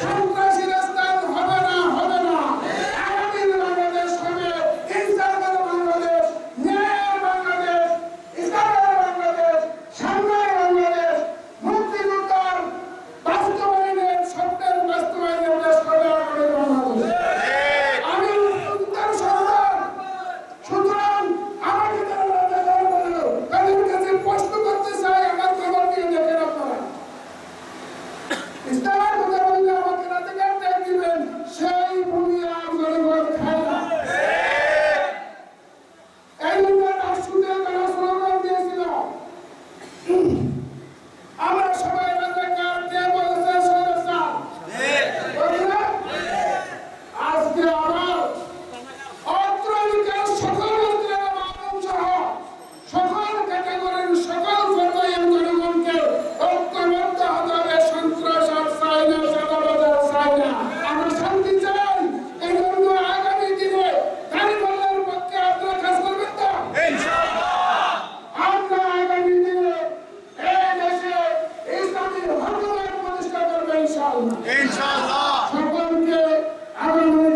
Julga ইনশাআল্লাহ। ইনশাআল্লাহ। সকলকে আগামী